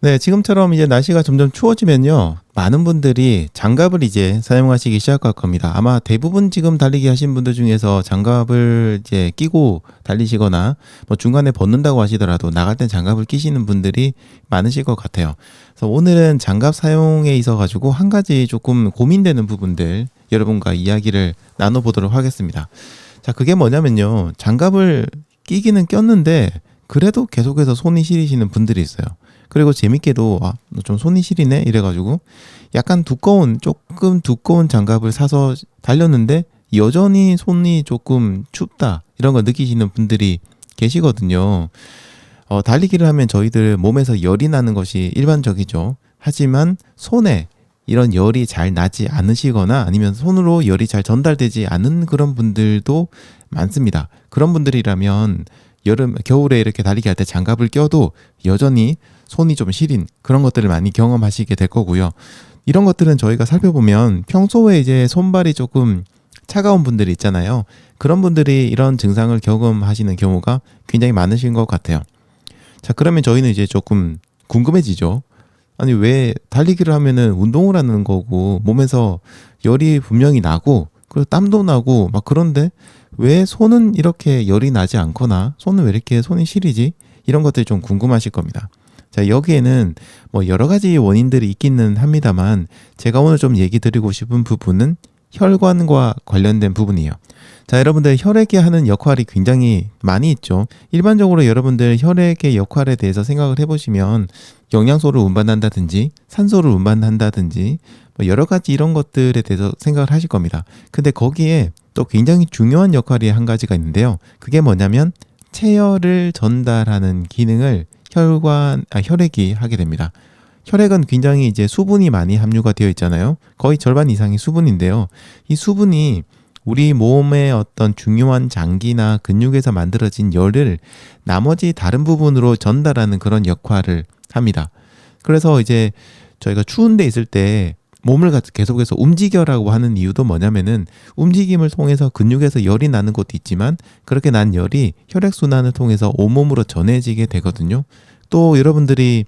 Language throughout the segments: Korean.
네, 지금처럼 이제 날씨가 점점 추워지면요. 많은 분들이 장갑을 이제 사용하시기 시작할 겁니다. 아마 대부분 지금 달리기 하신 분들 중에서 장갑을 이제 끼고 달리시거나 뭐 중간에 벗는다고 하시더라도 나갈 땐 장갑을 끼시는 분들이 많으실 것 같아요. 그래서 오늘은 장갑 사용에 있어 가지고 한 가지 조금 고민되는 부분들 여러분과 이야기를 나눠 보도록 하겠습니다. 자, 그게 뭐냐면요. 장갑을 끼기는 꼈는데 그래도 계속해서 손이 시리시는 분들이 있어요. 그리고 재밌게도 아, 좀 손이 시리네 이래가지고 약간 두꺼운 조금 두꺼운 장갑을 사서 달렸는데 여전히 손이 조금 춥다 이런 거 느끼시는 분들이 계시거든요. 어, 달리기를 하면 저희들 몸에서 열이 나는 것이 일반적이죠. 하지만 손에 이런 열이 잘 나지 않으시거나 아니면 손으로 열이 잘 전달되지 않은 그런 분들도 많습니다. 그런 분들이라면 여름 겨울에 이렇게 달리기 할 때 장갑을 껴도 여전히 손이 좀 시린 그런 것들을 많이 경험하시게 될 거고요. 이런 것들은 저희가 살펴보면 평소에 이제 손발이 조금 차가운 분들이 있잖아요. 그런 분들이 이런 증상을 경험하시는 경우가 굉장히 많으신 것 같아요. 자, 그러면 저희는 이제 조금 궁금해지죠. 아니, 왜 달리기를 하면은 운동을 하는 거고 몸에서 열이 분명히 나고 그리고 땀도 나고 막 그런데 왜 손은 이렇게 열이 나지 않거나 손은 왜 이렇게 손이 시리지? 이런 것들이 좀 궁금하실 겁니다. 자, 여기에는 뭐 여러 가지 원인들이 있기는 합니다만 제가 오늘 좀 얘기 드리고 싶은 부분은 혈관과 관련된 부분이에요. 자, 여러분들 혈액이 하는 역할이 굉장히 많이 있죠. 일반적으로 여러분들 혈액의 역할에 대해서 생각을 해보시면 영양소를 운반한다든지 산소를 운반한다든지 뭐 여러 가지 이런 것들에 대해서 생각을 하실 겁니다. 근데 거기에 또 굉장히 중요한 역할이 한 가지가 있는데요. 그게 뭐냐면 체열을 전달하는 기능을 혈관, 아, 혈액이 하게 됩니다. 혈액은 굉장히 이제 수분이 많이 함유가 되어 있잖아요. 거의 절반 이상이 수분인데요. 이 수분이 우리 몸의 어떤 중요한 장기나 근육에서 만들어진 열을 나머지 다른 부분으로 전달하는 그런 역할을 합니다. 그래서 이제 저희가 추운 데 있을 때 몸을 계속해서 움직여라고 하는 이유도 뭐냐면은 움직임을 통해서 근육에서 열이 나는 것도 있지만 그렇게 난 열이 혈액순환을 통해서 온몸으로 전해지게 되거든요. 또 여러분들이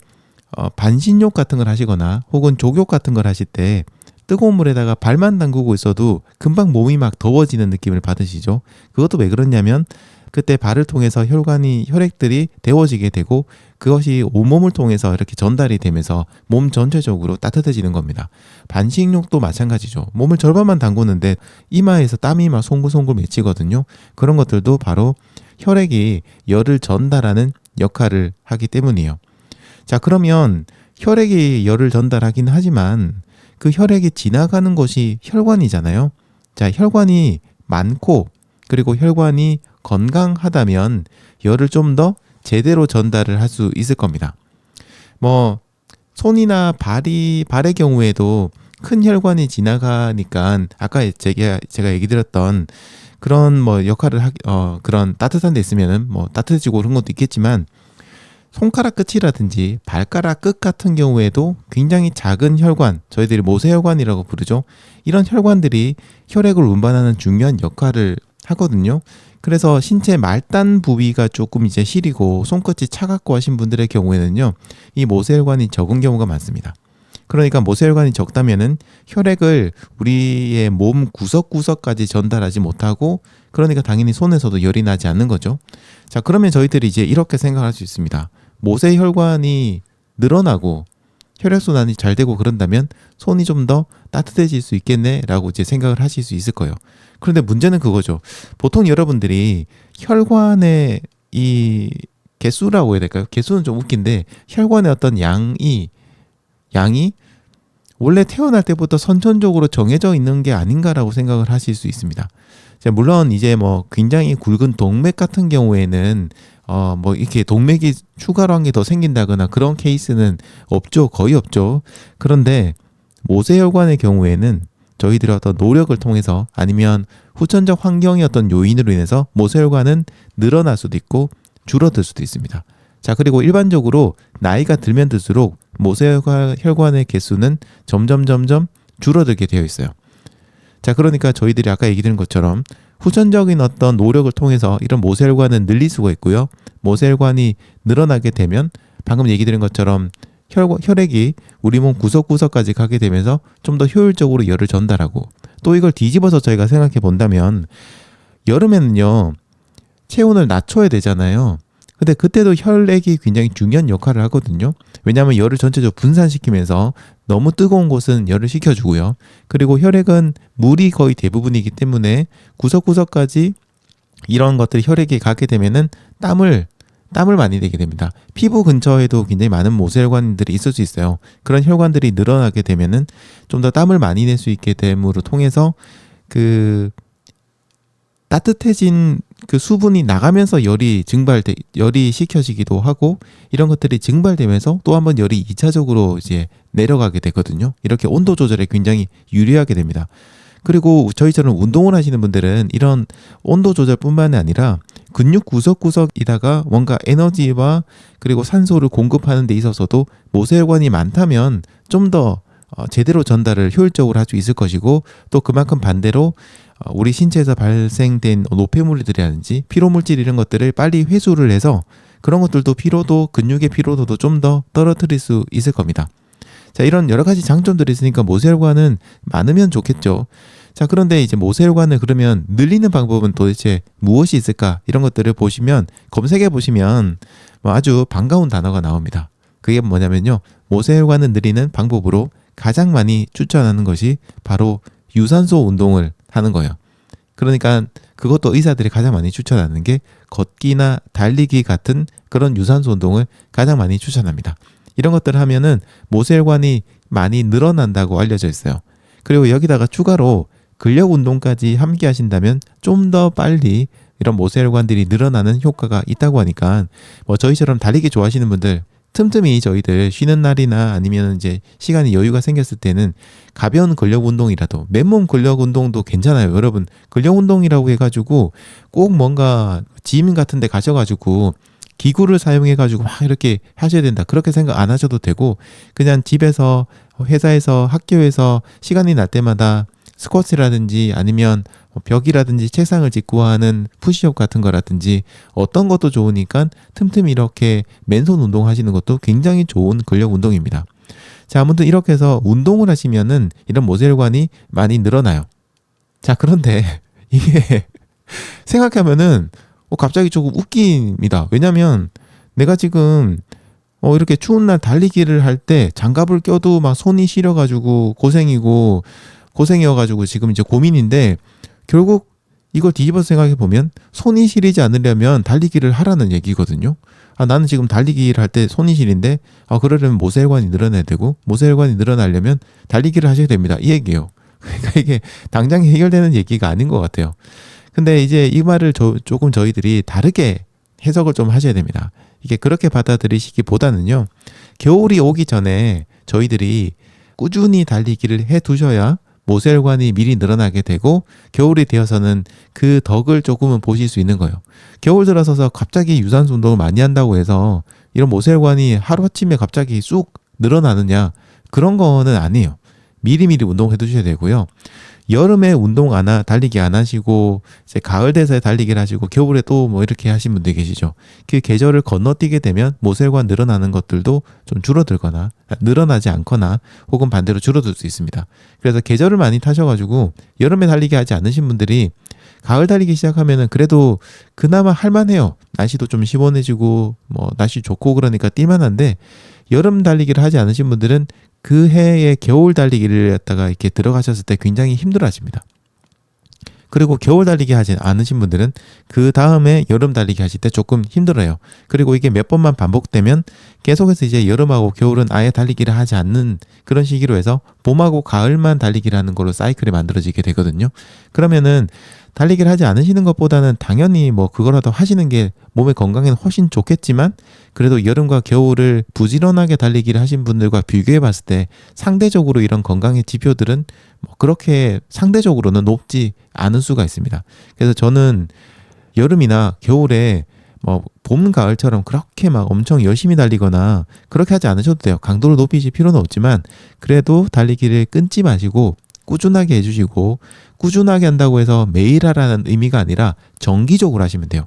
어, 반신욕 같은 걸 하시거나 혹은 족욕 같은 걸 하실 때 뜨거운 물에다가 발만 담그고 있어도 금방 몸이 막 더워지는 느낌을 받으시죠. 그것도 왜 그러냐면 그때 발을 통해서 혈관이 혈액들이 데워지게 되고 그것이 온몸을 통해서 이렇게 전달이 되면서 몸 전체적으로 따뜻해지는 겁니다. 반식욕도 마찬가지죠. 몸을 절반만 담그는데 이마에서 땀이 막 송글송글 맺히거든요. 그런 것들도 바로 혈액이 열을 전달하는 역할을 하기 때문이에요. 자, 그러면 혈액이 열을 전달하긴 하지만 그 혈액이 지나가는 곳이 혈관이잖아요. 자, 혈관이 많고 그리고 혈관이 건강하다면 열을 좀 더 제대로 전달을 할 수 있을 겁니다. 뭐 손이나 발이 발의 경우에도 큰 혈관이 지나가니까 아까 제가 제가 얘기 드렸던 그런 뭐 역할을 하, 어 그런 따뜻한 데 있으면은 뭐 따뜻해지고 그런 것도 있겠지만 손가락 끝이라든지 발가락 끝 같은 경우에도 굉장히 작은 혈관, 저희들이 모세혈관이라고 부르죠. 이런 혈관들이 혈액을 운반하는 중요한 역할을 하거든요. 그래서 신체 말단 부위가 조금 이제 시리고 손끝이 차갑고 하신 분들의 경우에는요, 이 모세혈관이 적은 경우가 많습니다. 그러니까 모세혈관이 적다면은 혈액을 우리의 몸 구석구석까지 전달하지 못하고 그러니까 당연히 손에서도 열이 나지 않는 거죠. 자, 그러면 저희들이 이제 이렇게 생각할 수 있습니다. 모세혈관이 늘어나고 혈액순환이 잘 되고 그런다면 손이 좀 더 따뜻해질 수 있겠네라고 이제 생각을 하실 수 있을 거예요. 그런데 문제는 그거죠. 보통 여러분들이 혈관의 이 개수라고 해야 될까요? 개수는 좀 웃긴데 혈관의 어떤 양이 양이 원래 태어날 때부터 선천적으로 정해져 있는 게 아닌가라고 생각을 하실 수 있습니다. 물론 이제 뭐 굉장히 굵은 동맥 같은 경우에는 어 뭐 이렇게 동맥이 추가로 한게더 생긴다거나 그런 케이스는 없죠. 거의 없죠. 그런데 모세혈관의 경우에는 저희들의 어떤 노력을 통해서 아니면 후천적 환경의 어떤 요인으로 인해서 모세혈관은 늘어날 수도 있고 줄어들 수도 있습니다. 자, 그리고 일반적으로 나이가 들면 들수록 모세혈관의 개수는 점점 점점 줄어들게 되어 있어요. 자, 그러니까 저희들이 아까 얘기 드린 것처럼 후천적인 어떤 노력을 통해서 이런 모세혈관은 늘릴 수가 있고요. 모세혈관이 늘어나게 되면 방금 얘기 드린 것처럼 혈, 혈액이 우리 몸 구석구석까지 가게 되면서 좀 더 효율적으로 열을 전달하고 또 이걸 뒤집어서 저희가 생각해 본다면 여름에는요 체온을 낮춰야 되잖아요. 근데 그때도 혈액이 굉장히 중요한 역할을 하거든요. 왜냐하면 열을 전체적으로 분산시키면서 너무 뜨거운 곳은 열을 식혀주고요. 그리고 혈액은 물이 거의 대부분이기 때문에 구석구석까지 이런 것들이 혈액에 가게 되면은 땀을 땀을 많이 내게 됩니다. 피부 근처에도 굉장히 많은 모세혈관들이 있을 수 있어요. 그런 혈관들이 늘어나게 되면은 좀 더 땀을 많이 낼 수 있게 됨으로 통해서 그 따뜻해진 그 수분이 나가면서 열이 증발돼 열이 식혀지기도 하고 이런 것들이 증발되면서 또 한번 열이 2차적으로 이제 내려가게 되거든요. 이렇게 온도 조절에 굉장히 유리하게 됩니다. 그리고 저희처럼 운동을 하시는 분들은 이런 온도 조절뿐만이 아니라 근육 구석구석이다가 뭔가 에너지와 그리고 산소를 공급하는 데 있어서도 모세혈관이 많다면 좀더 어, 제대로 전달을 효율적으로 할 수 있을 것이고 또 그만큼 반대로 어, 우리 신체에서 발생된 노폐물들이라든지 피로물질 이런 것들을 빨리 회수를 해서 그런 것들도 피로도 근육의 피로도도 좀 더 떨어뜨릴 수 있을 겁니다. 자 이런 여러 가지 장점들이 있으니까 모세혈관은 많으면 좋겠죠. 자 그런데 이제 모세혈관을 그러면 늘리는 방법은 도대체 무엇이 있을까 이런 것들을 보시면 검색해 보시면 뭐 아주 반가운 단어가 나옵니다. 그게 뭐냐면요 모세혈관을 늘리는 방법으로 가장 많이 추천하는 것이 바로 유산소 운동을 하는 거예요. 그러니까 그것도 의사들이 가장 많이 추천하는 게 걷기나 달리기 같은 그런 유산소 운동을 가장 많이 추천합니다. 이런 것들을 하면은 모세혈관이 많이 늘어난다고 알려져 있어요. 그리고 여기다가 추가로 근력 운동까지 함께 하신다면 좀 더 빨리 이런 모세혈관들이 늘어나는 효과가 있다고 하니까 뭐 저희처럼 달리기 좋아하시는 분들 틈틈이 저희들 쉬는 날이나 아니면 이제 시간이 여유가 생겼을 때는 가벼운 근력 운동이라도 맨몸 근력 운동도 괜찮아요. 여러분 근력 운동이라고 해가지고 꼭 뭔가 짐 같은 데 가셔가지고 기구를 사용해가지고 막 이렇게 하셔야 된다. 그렇게 생각 안 하셔도 되고 그냥 집에서 회사에서 학교에서 시간이 날 때마다 스쿼트라든지 아니면 뭐 벽이라든지 책상을 짚고 하는 푸시업 같은 거라든지 어떤 것도 좋으니까 틈틈이 이렇게 맨손 운동 하시는 것도 굉장히 좋은 근력 운동입니다. 자, 아무튼 이렇게 해서 운동을 하시면은 이런 모세혈관이 많이 늘어나요. 자, 그런데 이게 생각하면은 어, 갑자기 조금 웃깁니다. 왜냐면 내가 지금 어, 이렇게 추운 날 달리기를 할 때 장갑을 껴도 막 손이 시려가지고 고생이고 고생이어가지고 지금 이제 고민인데 결국 이걸 뒤집어서 생각해 보면 손이 시리지 않으려면 달리기를 하라는 얘기거든요. 아, 나는 지금 달리기를 할 때 손이 시린데, 아, 그러려면 모세혈관이 늘어나야 되고, 모세혈관이 늘어나려면 달리기를 하셔야 됩니다. 이 얘기예요. 그러니까 이게 당장 해결되는 얘기가 아닌 것 같아요. 근데 이제 이 말을 저, 조금 저희들이 다르게 해석을 좀 하셔야 됩니다. 이게 그렇게 받아들이시기보다는요, 겨울이 오기 전에 저희들이 꾸준히 달리기를 해 두셔야 모세혈관이 미리 늘어나게 되고 겨울이 되어서는 그 덕을 조금은 보실 수 있는 거예요. 겨울 들어서서 갑자기 유산소 운동을 많이 한다고 해서 이런 모세혈관이 하루아침에 갑자기 쑥 늘어나느냐 그런 거는 아니에요. 미리미리 운동해 두셔야 되고요. 여름에 운동 안 하, 달리기 안 하시고, 이제 가을 돼서 달리기를 하시고, 겨울에 또 뭐 이렇게 하신 분들 계시죠. 그 계절을 건너뛰게 되면 모세혈관 늘어나는 것들도 좀 줄어들거나, 늘어나지 않거나, 혹은 반대로 줄어들 수 있습니다. 그래서 계절을 많이 타셔가지고, 여름에 달리기 하지 않으신 분들이, 가을 달리기 시작하면은 그래도 그나마 할만해요. 날씨도 좀 시원해지고, 뭐, 날씨 좋고 그러니까 뛸만한데, 여름 달리기를 하지 않으신 분들은 그 해의 겨울 달리기를 갖다가 이렇게 들어가셨을 때 굉장히 힘들어 하십니다. 그리고 겨울 달리기 하지 않으신 분들은 그 다음에 여름 달리기 하실 때 조금 힘들어요. 그리고 이게 몇 번만 반복되면 계속해서 이제 여름하고 겨울은 아예 달리기를 하지 않는 그런 시기로 해서 봄하고 가을만 달리기를 하는 걸로 사이클이 만들어지게 되거든요. 그러면은 달리기를 하지 않으시는 것보다는 당연히 뭐 그거라도 하시는 게 몸의 건강에는 훨씬 좋겠지만 그래도 여름과 겨울을 부지런하게 달리기를 하신 분들과 비교해 봤을 때 상대적으로 이런 건강의 지표들은 뭐 그렇게 상대적으로는 높지 않을 수가 있습니다. 그래서 저는 여름이나 겨울에 뭐 봄, 가을처럼 그렇게 막 엄청 열심히 달리거나 그렇게 하지 않으셔도 돼요. 강도를 높이실 필요는 없지만 그래도 달리기를 끊지 마시고 꾸준하게 해주시고 꾸준하게 한다고 해서 매일 하라는 의미가 아니라 정기적으로 하시면 돼요.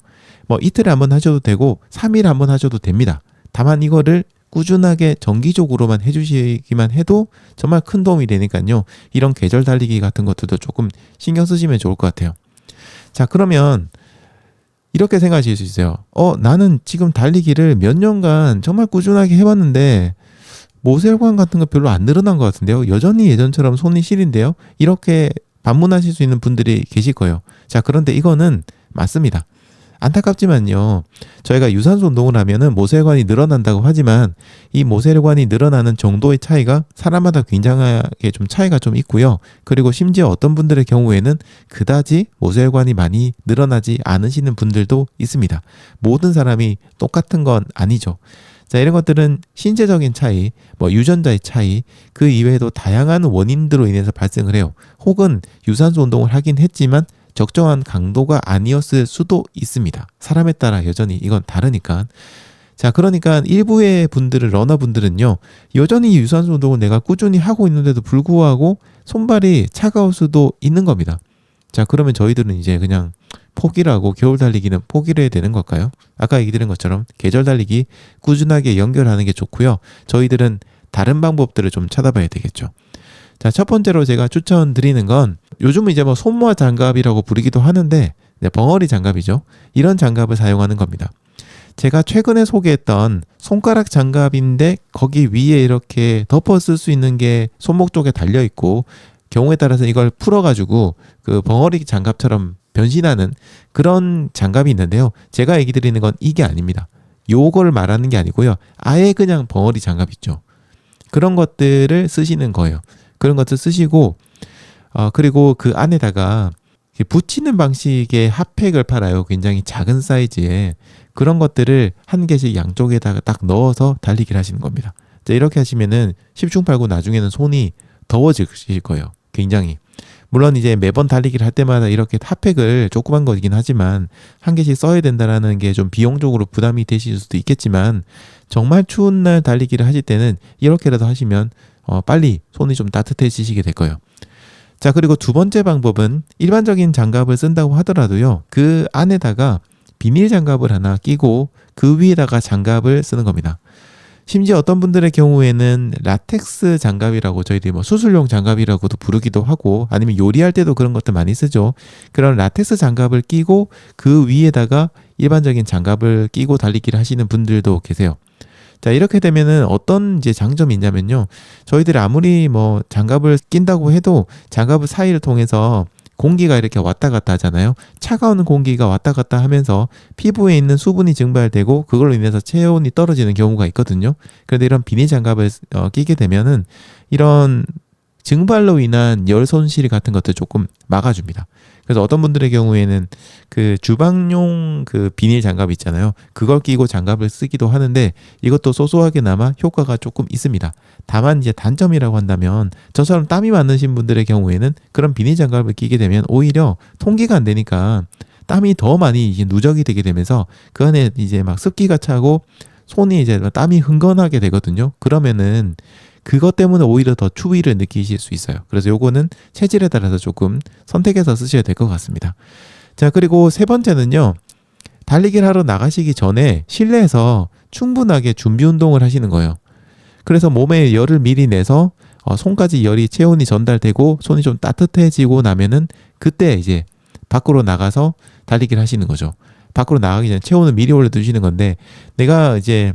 뭐 이틀에 한 번 하셔도 되고 3일에 한 번 하셔도 됩니다. 다만 이거를 꾸준하게 정기적으로만 해주시기만 해도 정말 큰 도움이 되니까요. 이런 계절 달리기 같은 것들도 조금 신경 쓰시면 좋을 것 같아요. 자, 그러면 이렇게 생각하실 수 있어요. 어, 나는 지금 달리기를 몇 년간 정말 꾸준하게 해봤는데 모세혈관 같은 거 별로 안 늘어난 것 같은데요. 여전히 예전처럼 손이 시린데요. 이렇게 반문하실 수 있는 분들이 계실 거예요. 자, 그런데 이거는 맞습니다. 안타깝지만요. 저희가 유산소 운동을 하면은 모세혈관이 늘어난다고 하지만 이 모세혈관이 늘어나는 정도의 차이가 사람마다 굉장하게 좀 차이가 좀 있고요. 그리고 심지어 어떤 분들의 경우에는 그다지 모세혈관이 많이 늘어나지 않으시는 분들도 있습니다. 모든 사람이 똑같은 건 아니죠. 자, 이런 것들은 신체적인 차이, 뭐 유전자의 차이, 그 이외에도 다양한 원인들로 인해서 발생을 해요. 혹은 유산소 운동을 하긴 했지만 적정한 강도가 아니었을 수도 있습니다. 사람에 따라 여전히 이건 다르니까. 자, 그러니까 일부의 분들을 러너 분들은요. 여전히 유산소 운동을 내가 꾸준히 하고 있는데도 불구하고 손발이 차가울 수도 있는 겁니다. 자, 그러면 저희들은 이제 그냥 포기를 하고 겨울 달리기는 포기를 해야 되는 걸까요? 아까 얘기 드린 것처럼 계절 달리기 꾸준하게 연결하는 게 좋고요. 저희들은 다른 방법들을 좀 찾아봐야 되겠죠. 자, 첫 번째로 제가 추천드리는 건 요즘은 이제 뭐 손모아 장갑이라고 부르기도 하는데 네, 벙어리 장갑이죠. 이런 장갑을 사용하는 겁니다. 제가 최근에 소개했던 손가락 장갑인데 거기 위에 이렇게 덮어 쓸 수 있는 게 손목 쪽에 달려 있고 경우에 따라서 이걸 풀어가지고 그 벙어리 장갑처럼 변신하는 그런 장갑이 있는데요. 제가 얘기 드리는 건 이게 아닙니다. 요걸 말하는 게 아니고요. 아예 그냥 벙어리 장갑 있죠. 그런 것들을 쓰시는 거예요. 그런 것들 쓰시고 어 그리고 그 안에다가 붙이는 방식의 핫팩을 팔아요. 굉장히 작은 사이즈의 그런 것들을 한 개씩 양쪽에다가 딱 넣어서 달리기를 하시는 겁니다. 자, 이렇게 하시면은 10중 8구 나중에는 손이 더워지실 거예요. 굉장히. 물론 이제 매번 달리기를 할 때마다 이렇게 핫팩을 조그만 거긴 하지만 한 개씩 써야 된다라는 게 좀 비용적으로 부담이 되실 수도 있겠지만 정말 추운 날 달리기를 하실 때는 이렇게라도 하시면 어 빨리 손이 좀 따뜻해지시게 될 거예요. 자, 그리고 두 번째 방법은 일반적인 장갑을 쓴다고 하더라도요. 그 안에다가 비닐 장갑을 하나 끼고 그 위에다가 장갑을 쓰는 겁니다. 심지어 어떤 분들의 경우에는 라텍스 장갑이라고 저희들이 뭐 수술용 장갑이라고도 부르기도 하고 아니면 요리할 때도 그런 것들 많이 쓰죠. 그런 라텍스 장갑을 끼고 그 위에다가 일반적인 장갑을 끼고 달리기를 하시는 분들도 계세요. 자, 이렇게 되면은 어떤 이제 장점이 있냐면요. 저희들이 아무리 뭐 장갑을 낀다고 해도 장갑을 사이를 통해서 공기가 이렇게 왔다 갔다 하잖아요. 차가운 공기가 왔다 갔다 하면서 피부에 있는 수분이 증발되고 그걸로 인해서 체온이 떨어지는 경우가 있거든요. 그런데 이런 비닐 장갑을 어, 끼게 되면은 이런 증발로 인한 열 손실 같은 것들 조금 막아줍니다. 그래서 어떤 분들의 경우에는 그 주방용 그 비닐 장갑 있잖아요. 그걸 끼고 장갑을 쓰기도 하는데 이것도 소소하게나마 효과가 조금 있습니다. 다만 이제 단점이라고 한다면 저처럼 땀이 많으신 분들의 경우에는 그런 비닐 장갑을 끼게 되면 오히려 통기가 안 되니까 땀이 더 많이 이제 누적이 되게 되면서 그 안에 이제 막 습기가 차고 손이 이제 땀이 흥건하게 되거든요. 그러면은 그것 때문에 오히려 더 추위를 느끼실 수 있어요. 그래서 요거는 체질에 따라서 조금 선택해서 쓰셔야 될 것 같습니다. 자, 그리고 세 번째는요. 달리기를 하러 나가시기 전에 실내에서 충분하게 준비 운동을 하시는 거예요. 그래서 몸에 열을 미리 내서 어, 손까지 열이 체온이 전달되고 손이 좀 따뜻해지고 나면은 그때 이제 밖으로 나가서 달리기를 하시는 거죠. 밖으로 나가기 전에 체온을 미리 올려두시는 건데 내가 이제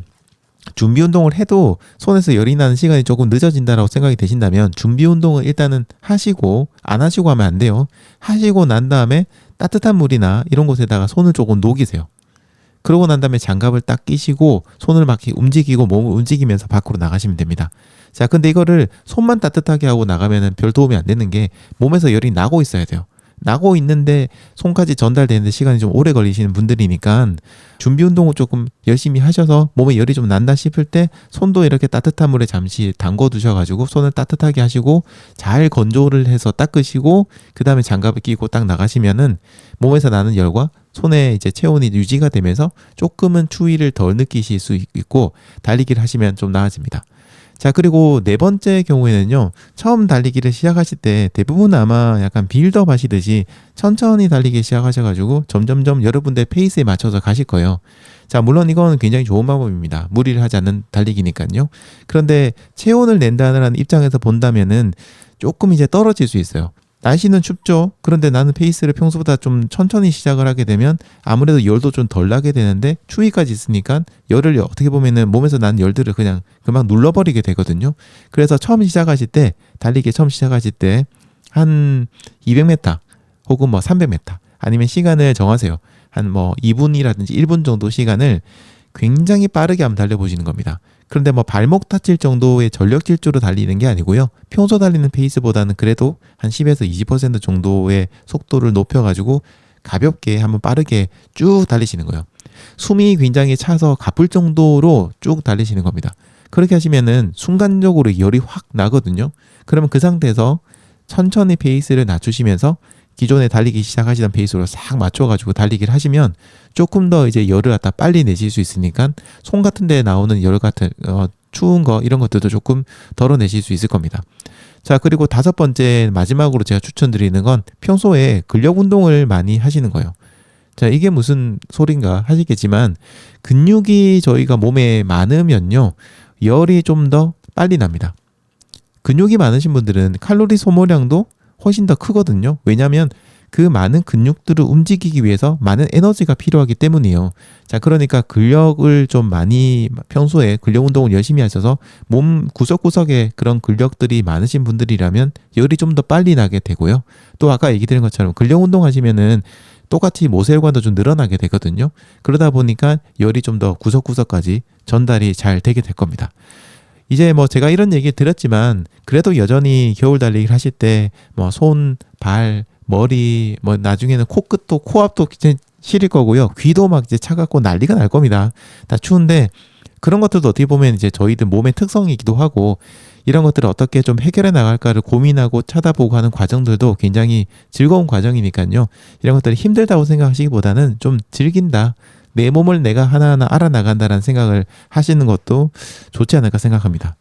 준비 운동을 해도 손에서 열이 나는 시간이 조금 늦어진다라고 생각이 되신다면 준비 운동을 일단은 하시고 안 하시고 하면 안 돼요. 하시고 난 다음에 따뜻한 물이나 이런 곳에다가 손을 조금 녹이세요. 그러고 난 다음에 장갑을 딱 끼시고 손을 막 움직이고 몸을 움직이면서 밖으로 나가시면 됩니다. 자, 근데 이거를 손만 따뜻하게 하고 나가면은 별 도움이 안 되는 게 몸에서 열이 나고 있어야 돼요. 나고 있는데 손까지 전달되는데 시간이 좀 오래 걸리시는 분들이니까 준비 운동을 조금 열심히 하셔서 몸에 열이 좀 난다 싶을 때 손도 이렇게 따뜻한 물에 잠시 담궈 두셔가지고 손을 따뜻하게 하시고 잘 건조를 해서 닦으시고 그 다음에 장갑을 끼고 딱 나가시면은 몸에서 나는 열과 손에 이제 체온이 유지가 되면서 조금은 추위를 덜 느끼실 수 있고 달리기를 하시면 좀 나아집니다. 자, 그리고 네 번째 경우에는요, 처음 달리기를 시작하실 때 대부분 아마 약간 빌드업 하시듯이 천천히 달리기 시작하셔가지고 점점점 여러분들 페이스에 맞춰서 가실 거예요. 자, 물론 이건 굉장히 좋은 방법입니다. 무리를 하지 않는 달리기니까요. 그런데 체온을 낸다는 입장에서 본다면은 조금 이제 떨어질 수 있어요. 날씨는 춥죠. 그런데 나는 페이스를 평소보다 좀 천천히 시작을 하게 되면 아무래도 열도 좀 덜 나게 되는데 추위까지 있으니까 열을 어떻게 보면은 몸에서 난 열들을 그냥 금방 눌러버리게 되거든요. 그래서 처음 시작하실 때 달리기 처음 시작하실 때 한 200m 혹은 뭐 300m 아니면 시간을 정하세요. 한 뭐 2분이라든지 1분 정도 시간을 굉장히 빠르게 한번 달려보시는 겁니다. 그런데 뭐 발목 다칠 정도의 전력 질주로 달리는 게 아니고요. 평소 달리는 페이스보다는 그래도 한 10에서 20% 정도의 속도를 높여가지고 가볍게 한번 빠르게 쭉 달리시는 거예요. 숨이 굉장히 차서 가쁠 정도로 쭉 달리시는 겁니다. 그렇게 하시면은 순간적으로 열이 확 나거든요. 그러면 그 상태에서 천천히 페이스를 낮추시면서 기존에 달리기 시작하시던 페이스로 싹 맞춰가지고 달리기를 하시면 조금 더 이제 열을 갖다 빨리 내실 수 있으니까 손 같은 데 나오는 열 같은 어, 추운 거 이런 것들도 조금 덜어내실 수 있을 겁니다. 자 그리고 다섯 번째 마지막으로 제가 추천드리는 건 평소에 근력 운동을 많이 하시는 거예요. 자 이게 무슨 소린가 하시겠지만 근육이 저희가 몸에 많으면요 열이 좀 더 빨리 납니다. 근육이 많으신 분들은 칼로리 소모량도 훨씬 더 크거든요. 왜냐하면 그 많은 근육들을 움직이기 위해서 많은 에너지가 필요하기 때문이에요. 자, 그러니까 근력을 좀 많이 평소에 근력 운동을 열심히 하셔서 몸 구석구석에 그런 근력들이 많으신 분들이라면 열이 좀 더 빨리 나게 되고요. 또 아까 얘기 드린 것처럼 근력 운동 하시면은 똑같이 모세혈관도 좀 늘어나게 되거든요. 그러다 보니까 열이 좀 더 구석구석까지 전달이 잘 되게 될 겁니다. 이제 뭐 제가 이런 얘기 드렸지만 그래도 여전히 겨울 달리기를 하실 때 뭐 손, 발, 머리 뭐 나중에는 코끝도 코앞도 시릴 거고요. 귀도 막 이제 차갑고 난리가 날 겁니다. 다 추운데 그런 것들도 어떻게 보면 이제 저희들 몸의 특성이기도 하고 이런 것들을 어떻게 좀 해결해 나갈까를 고민하고 찾아보고 하는 과정들도 굉장히 즐거운 과정이니까요. 이런 것들이 힘들다고 생각하시기보다는 좀 즐긴다. 내 몸을 내가 하나하나 알아나간다라는 생각을 하시는 것도 좋지 않을까 생각합니다.